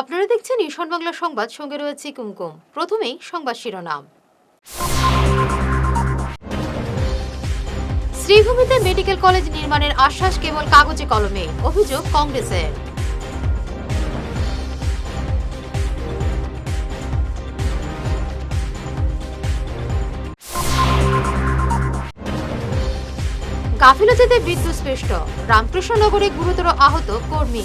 আপনারা দেখছেন ঈশান বাংলা সংবাদ, সঙ্গে রয়েছে কুমকুম। প্রথমেই সংবাদ শিরোনাম। শ্রীভূমিতে মেডিকেল কলেজ নির্মাণের আশ্বাস কেবল কাগজে কলমে, অভিযোগ কংগ্রেসের। গাফিলতিতে বিদ্যুৎস্পৃষ্ট। রামকৃষ্ণনগরে গুরুতর আহত কর্মী।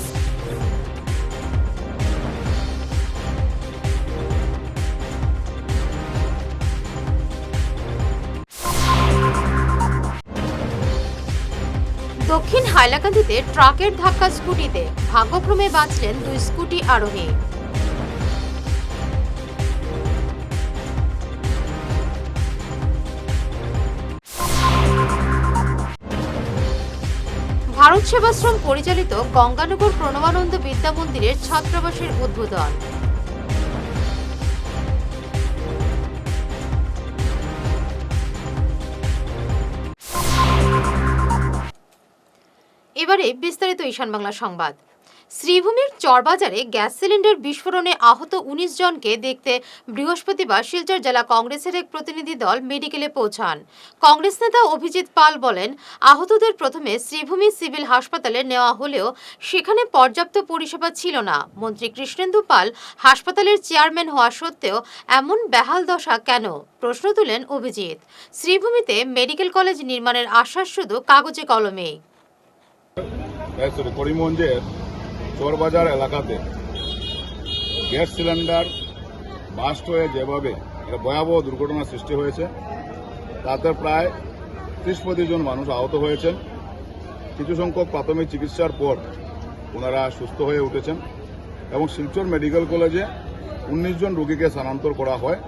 হাইলাকান্দিতে ট্রাকের ধাক্কা স্কুটিতে। ভাগ্যক্রমে বাঁচলেন দুই স্কুটি আরোহী। ভারত সেবাশ্রম পরিচালিত গঙ্গানগর প্রণবানন্দ বিদ্যা মন্দিরের ছাত্রাবাসের উদ্বোধন। এবারে বিস্তারিত ঈশান বাংলা সংবাদ। শ্রীভূমির চরবাজারে গ্যাস সিলিন্ডার বিস্ফোরণে আহত উনিশ জনকে দেখতে বৃহস্পতিবার শিলচর জেলা কংগ্রেসের এক প্রতিনিধি দল মেডিকেলে পৌঁছান। কংগ্রেস নেতা অভিজিৎ পাল বলেন, আহতদের প্রথমে শ্রীভূমি সিভিল হাসপাতালে নেওয়া হলেও সেখানে পর্যাপ্ত পরিষেবা ছিল না। মন্ত্রী কৃষ্ণেন্দু পাল, হাসপাতালের চেয়ারম্যান হওয়া সত্ত্বেও এমন বেহাল দশা কেন? প্রশ্ন তুলেন অভিজিৎ। শ্রীভূমিতে মেডিকেল কলেজ নির্মাণের আশ্বাস শুধু কাগজে কলমেই। করিমগঞ্জের চোরবাজার এলাকাতে গ্যাস সিলিন্ডার বাস্ট হয়ে যেভাবে একটা ভয়াবহ দুর্ঘটনার সৃষ্টি হয়েছে, তাতে প্রায় ত্রিশ জন মানুষ আহত হয়েছেন। কিছু সংখ্যক প্রাথমিক চিকিৎসার পর ওনারা সুস্থ হয়ে উঠেছেন এবং শিলচর মেডিকেল কলেজে উনিশ জন রোগীকে স্থানান্তর করা হয়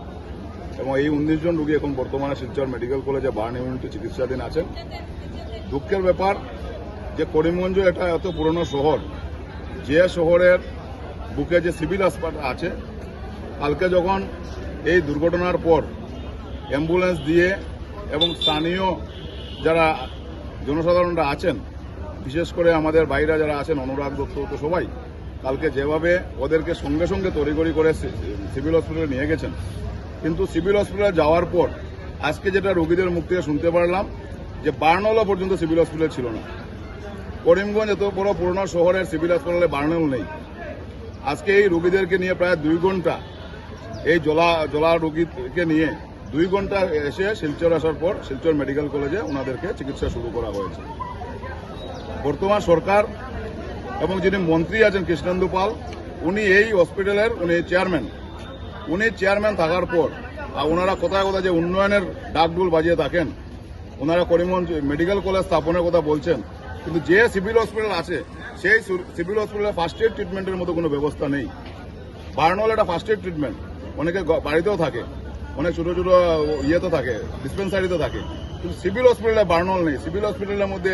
এবং এই উনিশ জন রোগী এখন বর্তমানে শিলচর মেডিকেল কলেজে বার্ন ইউনিটে চিকিৎসাধীন আছেন। দুঃখের ব্যাপার যে করিমগঞ্জ এটা এত পুরনো শহর, যে শহরের বুকে যে সিভিল হাসপাতাল আছে, কালকে যখন এই দুর্ঘটনার পর অ্যাম্বুলেন্স দিয়ে এবং স্থানীয় যারা জনসাধারণরা আছেন, বিশেষ করে আমাদের বাইরা যারা আছেন, অনুরাগ দত্ত তো সবাই, কালকে যেভাবে ওদেরকে সঙ্গে সঙ্গে তড়িগড়ি করে সিভিল হসপিটালে নিয়ে গেছেন। কিন্তু সিভিল হসপিটালে যাওয়ার পর, আজকে যেটা রোগীদের মুখ থেকে শুনতে পারলাম, যে বার্নলা পর্যন্ত সিভিল হসপিটাল ছিল না। করিমগঞ্জ এত বড় পুরনো শহরের সিভিল হাসপাতালে বার্নেল নেই। আজকে এই রোগীদেরকে নিয়ে প্রায় দুই ঘণ্টা এই জলা জলা রোগীকে নিয়ে দুই ঘণ্টা এসে শিলচর আসার পর শিলচর মেডিকেল কলেজে ওনাদেরকে চিকিৎসা শুরু করা হয়েছে। বর্তমান সরকার এবং যিনি মন্ত্রী আছেন কৃষ্ণেন্দু পাল, উনি এই হসপিটালের উনি চেয়ারম্যান। উনি চেয়ারম্যান থাকার পর, আর ওনারা কোথায় কোথায় যে উন্নয়নের ডাকডুল বাজিয়ে থাকেন, ওনারা করিমগঞ্জ মেডিকেল কলেজ স্থাপনের কথা বলছেন কিন্তু যে সিভিল হসপিটাল আছে, সেই সিভিল হসপিটালে ফার্স্ট এড ট্রিটমেন্টের মতো কোনো ব্যবস্থা নেই। বার্নল একটা ফার্স্ট এড ট্রিটমেন্ট অনেকে বাড়িতেও থাকে। অনেক ছোটো ছোটো ইয়েতে থাকে ডিসপেন্সারিতে থাকে। কিন্তু সিভিল হসপিটালে বার্নল নেই। সিভিল হসপিটালের মধ্যে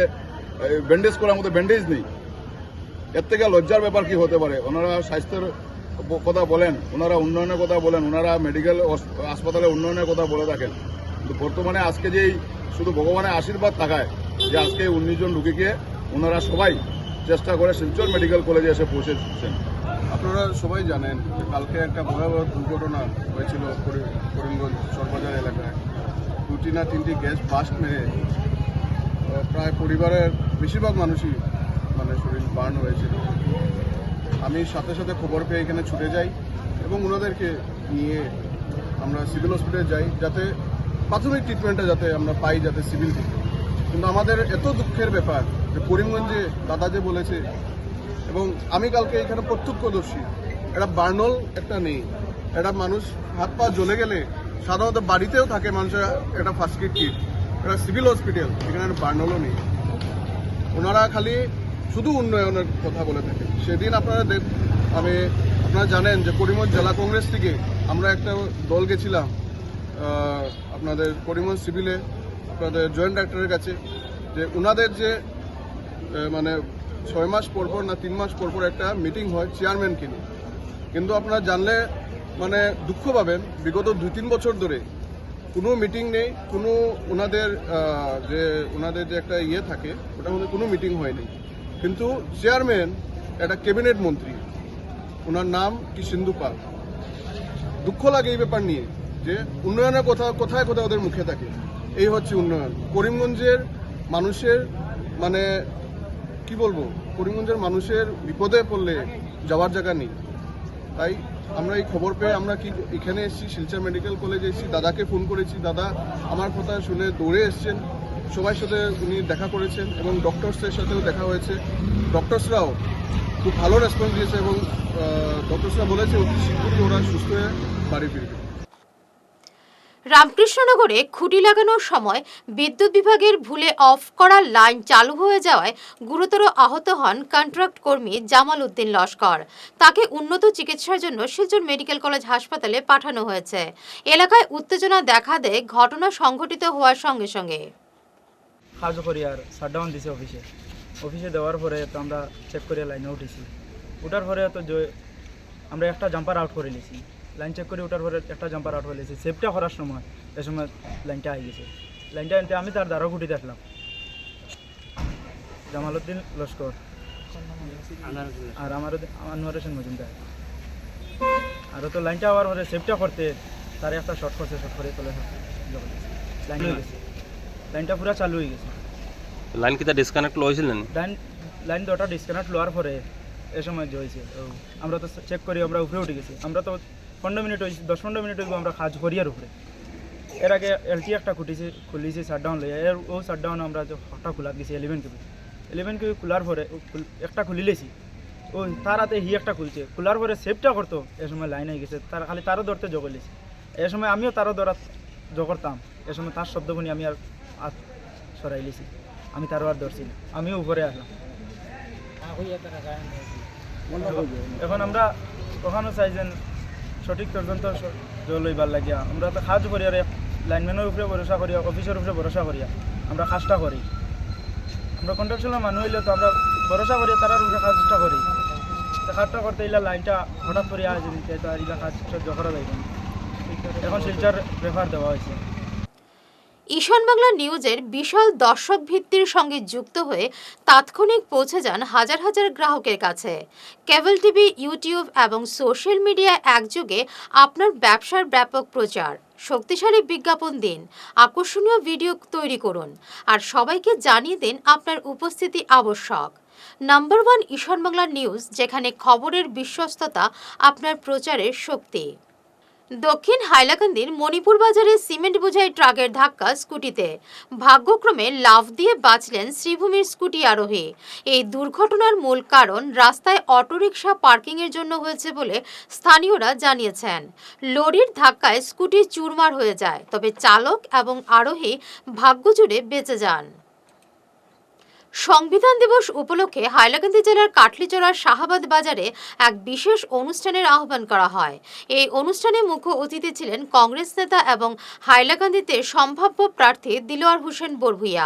ব্যান্ডেজ করার মধ্যে ব্যান্ডেজ নেই। এর থেকে লজ্জার ব্যাপার কি হতে পারে? ওনারা স্বাস্থ্যের কথা বলেন, ওনারা উন্নয়নের কথা বলেন, ওনারা মেডিকেল হাসপাতালে উন্নয়নের কথা বলে থাকেন। কিন্তু বর্তমানে আজকে যেই শুধু ভগবানের আশীর্বাদ থাকায় যে আজকে উনিশ জন রুগীকে ওনারা সবাই চেষ্টা করে শিলচর মেডিকেল কলেজে এসে পৌঁছেছেন। আপনারা সবাই জানেন যে কালকে একটা ভয়াবহ দুর্ঘটনা হয়েছিল করি- করিমগঞ্জ সরবাজার এলাকায়। দুটি না তিনটি গ্যাস বাস্ট মেরে প্রায় পরিবারের বেশিরভাগ মানুষই মানে শরীর বার্ন হয়েছিল আমি সাথে সাথে খবর পেয়ে এখানে ছুটে যাই এবং ওনাদেরকে নিয়ে আমরা সিভিল হসপিটালে যাই যাতে প্রাথমিক ট্রিটমেন্টটা যাতে আমরা পাই, যাতে সিভিল কিন্তু আমাদের এত দুঃখের ব্যাপার যে করিমগঞ্জে দাদা যে বলেছে, এবং আমি কালকে এখানে প্রত্যক্ষদর্শী, এটা বার্নল একটা নেই। একটা মানুষ হাত পা জ্বলে গেলে সাধারণত বাড়িতেও থাকে মানুষের একটা ফার্স্ট এড কিট একটা সিভিল হসপিটাল এখানে বার্নলও নেই। ওনারা খালি শুধু উন্নয়নের কথা বলে থাকে। সেদিন আপনারা দেখ, আমি, আপনারা জানেন যে করিমগঞ্জ জেলা কংগ্রেস থেকে আমরা একটা দল গেছিলাম আপনাদের করিমগঞ্জ সিভিলে আপনাদের জয়েন্ট ডাক্তারের কাছে যে ওনাদের যে মানে ছয় মাস পর পর না তিন মাস পর পর একটা মিটিং হয় চেয়ারম্যান কিনে কিন্তু আপনারা জানলে মানে দুঃখ পাবেন, বিগত দুই তিন বছর ধরে কোনো মিটিং নেই, কোনো ওনাদের যে ওনাদের যে একটা ইয়ে থাকে, ওটার মধ্যে কোনো মিটিং হয়নি কিন্তু চেয়ারম্যান একটা ক্যাবিনেট মন্ত্রী ওনার নাম কিষেন্দু পাল। দুঃখ লাগে এই ব্যাপার নিয়ে, যে উন্নয়নের কথা কোথায় কোথায় ওদের মুখে থাকে। এই হচ্ছে উন্নয়ন। করিমগঞ্জের মানুষের মানে কি বলব? করিমগঞ্জের মানুষের বিপদে পড়লে যাওয়ার জায়গা নেই। তাই আমরা এই খবর পেয়ে আমরা কি এখানে এসেছি, শিলচর মেডিকেল কলেজে এসেছি, দাদাকে ফোন করেছি। দাদা আমার কথা শুনে দৌড়ে এসছেন। সবার সাথে উনি দেখা করেছেন এবং ডক্টরসের সাথেও দেখা হয়েছে। ডক্টরসরাও খুব ভালো রেসপন্স দিয়েছে এবং ডক্টরসরা বলেছে, অতি শীঘ্রই ওরা সুস্থ হয়ে বাড়ি ফিরবে। রামকৃষ্ণনগরে খুঁটি লাগানোর সময় বিদ্যুৎ বিভাগের ভুলে অফ করা লাইন চালু হয়ে যাওয়ায় গুরুতর আহত হন কন্ট্রাক্ট কর্মী জামাল উদ্দিন লস্কর। তাকে উন্নত চিকিৎসার জন্য শিলচর মেডিকেল কলেজ হাসপাতালে পাঠানো হয়েছে। এলাকায় উত্তেজনা দেখা দেয় ঘটনা সংঘটিত হওয়ার সঙ্গে সঙ্গে। অফিসে দেওয়ার পরে তো আমরা চেক করে লাইনে উঠেছি। উঠার পরে তো আমরা একটা জাম্পার আউট করে নিয়েছি। লাইন চেক করে উঠার পরে একটা জাম্পার আউট নিয়েছি সেফটা করার সময় এ সময় লাইনটা আই গেছে। লাইনটা আনতে আমি তার দ্বারা গুটি দেখলাম। জামালউদ্দিন লস্কর। আর আমার আনোয়ার হোসেন মজুমদার। আর তো লাইনটা হওয়ার পরে সেফটা করতে তার একটা শর্ট করছে শর্ট করে তোলে লাইন গেছে। লাইনটা পুরো চালু হয়ে গেছে। লাইন কিতা ডিসকানেক্ট লইছিলেন লাইন লাইন দুটা ডিসকানেক্ট লওয়ার পরে এ সময় যে হয়েছে। আমরা তো চেক করি আমরা উপরে উঠে গেছি। আমরা তো পনেরো মিনিট হয়েছে দশ পনেরো মিনিট হইব আমরা কাজ করি আর উপরে। এর আগে এলটি একটা খুটিছি খুলিছি শাটডাউন লই এর ও শাটডাউন আমরা যে হঠাৎ খোলা গেছি ইলেভেন কেবি ইলেভেন কেবি খোলার পরে একটা খুলি লেছি। ও তার হাতে হি একটা খুলছে। খোলার পরে সেফটা করতো এ সময় লাইন হয়ে গেছে। তার খালি তারও ধরতে জগলেছি এ সময় আমিও তারও ধরা জগরতাম এ সময় তার শব্দ শুনি আমি আর সরাই লিছি। আমি তারও আর ধরছি না। আমিও উপরে আসলাম। এখন আমরা ওখানে চাইছেন সঠিক জল লইবার লাগিয়া। আমরা তো কাজ করি আর লাইনম্যানের উপরে ভরসা করি অফিসের উপরে ভরসা করিয়া আমরা কাজটা করি। আমরা কন্ট্রাকশনের মানুষ হইলে তো আমরা ভরসা করি তারার উপরে কাজটা করি। কাজটা করতে ইলা লাইনটা হঠাৎ করে দিতে তো আর কাজ সহ্য করা এখন শিলচার ব্যবহার দেওয়া হয়েছে ঈশান বাংলা নিউজের বিশাল দর্শক ভিত্তির সঙ্গে যুক্ত হয়ে তাৎক্ষণিক পৌঁছে যান হাজার হাজার গ্রাহকের কাছে। কেবল টিভি, ইউটিউব এবং সোশ্যাল মিডিয়া একযোগে আপনার ব্যবসার ব্যাপক প্রচার। শক্তিশালী বিজ্ঞাপন দিন, আকর্ষণীয় ভিডিও তৈরি করুন আর সবাইকে জানিয়ে দিন আপনার উপস্থিতি আবশ্যক। Number one Ishan Bangla news, যেখানে খবরের বিশ্বস্ততা আপনার প্রচারের শক্তি। দক্ষিণ হাইলাকান্দির মণিপুর বাজারে সিমেন্ট বোঝাই ট্রাকের ধাক্কা স্কুটিতে। ভাগ্যক্রমে লাফ দিয়ে বাঁচলেন শ্রীভূমির স্কুটি আরোহী। এই দুর্ঘটনার মূল কারণ রাস্তায় অটোরিকশা পার্কিংয়ের জন্য হয়েছে বলে স্থানীয়রা জানিয়েছেন। লরির ধাক্কায় স্কুটি চুরমার হয়ে যায়, তবে চালক এবং আরোহী ভাগ্যজুড়ে বেঁচে যান। সংবিধান দিবস উপলক্ষে হাইলাকান্দি জেলার কাটলিচড়ার শাহাবাদ বাজারে এক বিশেষ অনুষ্ঠানের আহ্বান করা হয়। এই অনুষ্ঠানে মুখ্য অতিথি ছিলেন কংগ্রেস নেতা এবং হাইলাকান্দিতে সম্ভাব্য প্রার্থী দিলোয়ার হোসেন বরভুইয়া।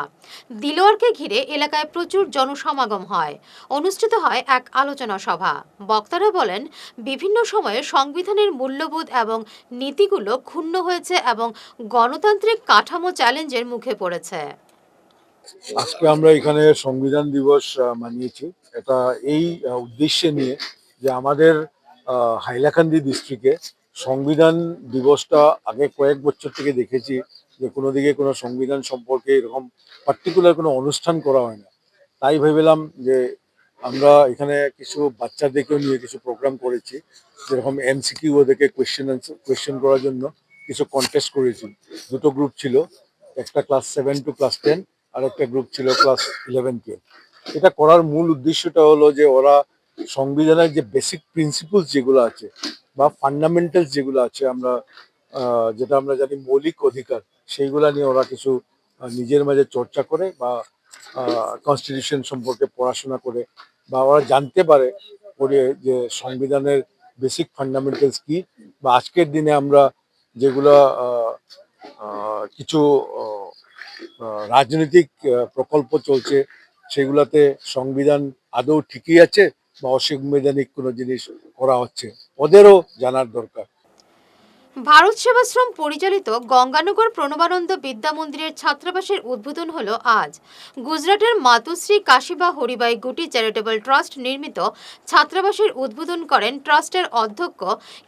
দিলোয়ারকে ঘিরে এলাকায় প্রচুর জনসমাগম হয়। অনুষ্ঠিত হয় এক আলোচনা সভা। বক্তারা বলেন, বিভিন্ন সময়ে সংবিধানের মূল্যবোধ এবং নীতিগুলো ক্ষুণ্ণ হয়েছে এবং গণতান্ত্রিক কাঠামো চ্যালেঞ্জের মুখে পড়েছে। আজকে আমরা এখানে সংবিধান দিবস মানিয়েছি। এটা এই উদ্দেশ্যে নিয়ে যে আমাদের হাইলাকান্দি ডিস্ট্রিক্টে সংবিধান দিবসটা আগে কয়েক বছর থেকে দেখেছি যে কোনো দিকে কোনো সংবিধান সম্পর্কে এরকম পার্টিকুলার কোনো অনুষ্ঠান করা হয় না। তাই ভেবেলাম যে আমরা এখানে কিছু বাচ্চাদেরকেও নিয়ে কিছু প্রোগ্রাম করেছি, যেরকম এমসিকিউ ওদেরকে কোয়েশ্চেন কোয়েশ্চেন করার জন্য কিছু কন্টেস্ট করেছি। দুটো গ্রুপ ছিল, একটা class seven to class ten আর একটা গ্রুপ ছিল ক্লাস ইলেভেন টুয়েলভ এটা করার মূল উদ্দেশ্যটা হলো যে ওরা সংবিধানের যে বেসিক প্রিন্সিপলস যেগুলো আছে বা ফান্ডামেন্টালস যেগুলো আছে আমরা যেটা আমরা জানি মৌলিক অধিকার, সেইগুলা নিয়ে ওরা কিছু নিজের মাঝে চর্চা করে বা কনস্টিটিউশন সম্পর্কে পড়াশোনা করে বা ওরা জানতে পারে পড়ে যে সংবিধানের বেসিক ফান্ডামেন্টালস কি বা আজকের দিনে আমরা যেগুলো কিছু রাজনৈতিক প্রকল্প চলছে, সেগুলাতে সংবিধান আদৌ ঠিকই আছে বা অসংবিধানিক কোনো জিনিস করা হচ্ছে? ওদেরও জানার দরকার। ভারত সেবাশ্রম পরিচালিত গঙ্গানগর প্রণবানন্দ বিদ্যা মন্দিরের ছাত্রাবাসের উদ্বোধন হলো আজ গুজরাটের মাতুশ্রী কাশিবা হরিবাই গুটি চ্যারিটেবল ট্রাস্ট নির্মিত ছাত্রাবাসের উদ্বোধন করেন ট্রাস্টের অধ্যক্ষ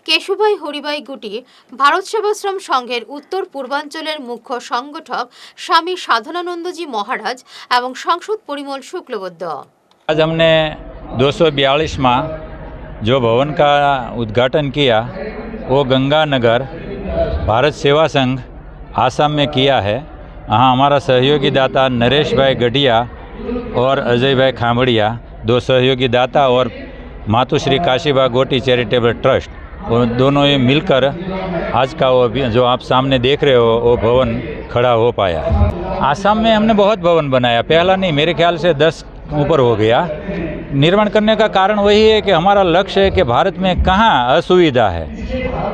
কেশুভাই হরিবাই গুটি ভারত সেবাশ্রম সংঘের উত্তর পূর্বাঞ্চলের মুখ্য সংগঠক স্বামী সাধনানন্দজি মহারাজ এবং সংসদ পরিমল শুক্লবদ্ধ आज हमने दो सौ माह जो भवन का उद्घाटन किया वो गंगानगर भारत सेवा संघ आसाम में किया है। हाँ हमारा सहयोगी दाता नरेश भाई गढ़िया और अजय भाई खामड़िया दो सहयोगी दाता और मातुश्री काशीबा गोटी चैरिटेबल ट्रस्ट, वो दोनों ये मिलकर आज का वो जो आप सामने देख रहे हो, वो भवन खड़ा हो पाया। आसाम में हमने बहुत भवन बनाया, पहला नहीं, मेरे ख्याल से दस ऊपर हो गया। निर्माण करने का कारण वही है कि हमारा लक्ष्य है कि भारत में कहाँ असुविधा है,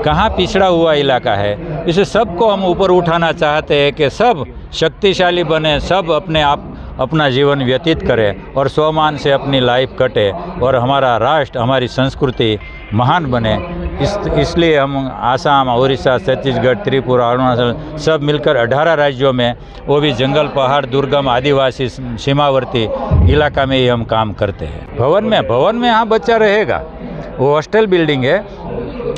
कहाँ पिछड़ा हुआ इलाका है। इसे सबको हम ऊपर उठाना चाहते हैं कि सब शक्तिशाली बने, सब अपने आप, अपना जीवन व्यतीत करें और स्वमान से अपनी लाइफ कटे और हमारा राष्ट्र, हमारी संस्कृति महान बने। इस, इसलिए हम आसाम उड़ीसा छत्तीसगढ़, त्रिपुरा, अरुणाचल सब मिलकर 18 राज्यों में, वो भी जंगल, पहाड़, दुर्गम, आदिवासी, सीमावर्ती इलाका में ही हम काम करते हैं। भवन में भवन में यहाँ बच्चा रहेगा। वो हॉस्टल बिल्डिंग है।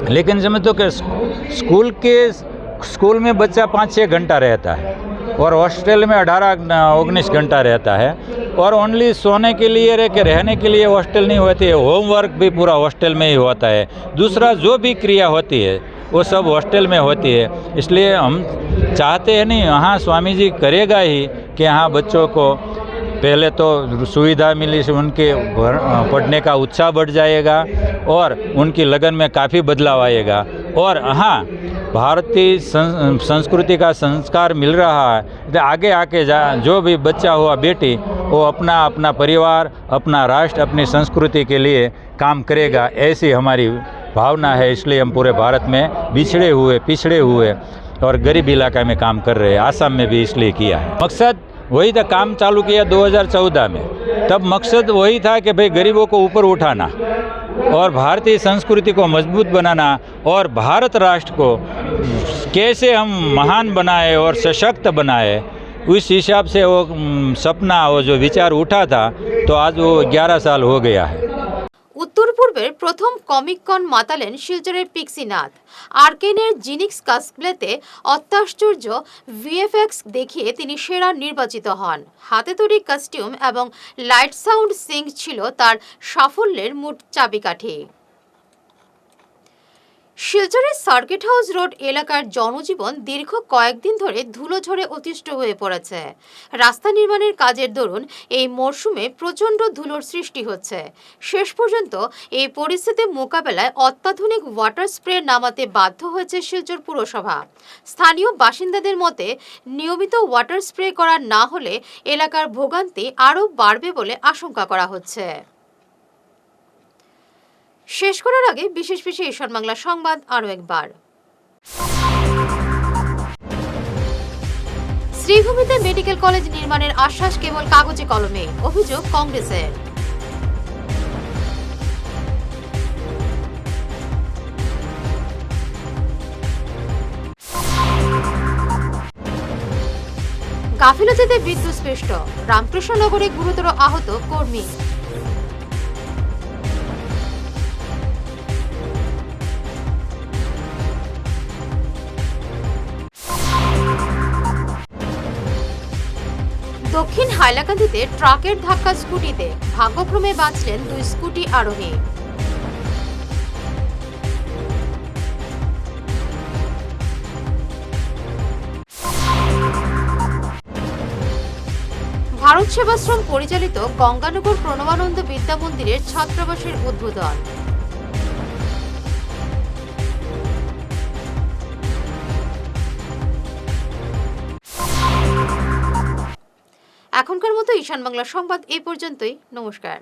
लेकिन समझो कि स्कूल के, स्कूल में बच्चा पाँच छः घंटा रहता है और हॉस्टल में अठारह, उन्नीस घंटा रहता है। और ओनली सोने के लिए रह के रहने के लिए हॉस्टल नहीं होती है होमवर्क भी पूरा हॉस्टल में ही होता है। दूसरा, जो भी क्रिया होती है, वो सब हॉस्टल में होती है। इसलिए हम चाहते हैं नहीं यहाँ स्वामी जी करेगा ही कि यहाँ बच्चों को पहले तो सुविधा मिली से उनके पढ़ने का उत्साह बढ़ जाएगा और उनकी लगन में काफ़ी बदलाव आएगा। और हाँ भारतीय संस्कृति का संस्कार मिल रहा है। तो आगे आके जा, जो भी बच्चा हुआ, बेटी, वो अपना अपना परिवार, अपना राष्ट्र, अपनी संस्कृति के लिए काम करेगा। ऐसी हमारी भावना है, इसलिए हम पूरे भारत में बिछड़े हुए, पिछड़े हुए और गरीब इलाका में काम कर रहे हैं। आसाम में भी इसलिए किया है। मकसद वही था काम चालू किया 2014 में। तब मकसद वही था कि भाई गरीबों को ऊपर उठाना और भारतीय संस्कृति को मज़बूत बनाना और भारत राष्ट्र को कैसे हम महान बनाए और सशक्त बनाए, उस हिसाब से वो सपना, वो जो विचार उठा था तो आज वो 11 साल हो गया है। পূর্বের প্রথম কমিক কন মাতালেন শিলচরের পিক্সিনাথ। আর্কেনের জিনিক্স কাসপ্লেতে অত্যাশ্চর্য ভিএফএক্স দেখিয়ে তিনি সেরা নির্বাচিত হন। হাতে তৈরি কাস্টিউম এবং লাইট সাউন্ড সিং ছিল তার সাফল্যের মোট চাবিকাঠি। শিলচরের সার্কিট হাউস রোড এলাকার জনজীবন দীর্ঘ কয়েকদিন ধরে ধুলো ঝড়ে অতিষ্ঠ হয়ে পড়েছে। রাস্তা নির্মাণের কাজের দরুন এই মরশুমে প্রচণ্ড ধুলোর সৃষ্টি হচ্ছে। শেষ পর্যন্ত এই পরিস্থিতি মোকাবেলায় অত্যাধুনিক ওয়াটার স্প্রে নামাতে বাধ্য হয়েছে শিলচর পুরসভা। স্থানীয় বাসিন্দাদের মতে, নিয়মিত ওয়াটার স্প্রে করা না হলে এলাকার ভোগান্তি আরও বাড়বে বলে আশঙ্কা করা হচ্ছে। শেষ করার আগে বিশেষ বিশেষ ঈশান বাংলা সংবাদ আরও একবার। শ্রীভূমিতে মেডিকেল কলেজ নির্মাণের আশ্বাস কেবল কাগজে কলমে, অভিযোগ কংগ্রেসের। গাফিলতিতে বিদ্যুৎস্পৃষ্ট, রামকৃষ্ণনগরে গুরুতর আহত কর্মী। হাইলাকান্দিতে ট্রাকের ধাক্কা স্কুটিতে। ভাগ্যক্রমে বাঁচলেন দুই স্কুটি আরোহী। ভারত সেবাশ্রম পরিচালিত গঙ্গানগর প্রণবানন্দ বিদ্যা মন্দিরের ছাত্রাবাসের উদ্বোধন। ঈশান বাংলা সংবাদ এই পর্যন্তই। নমস্কার।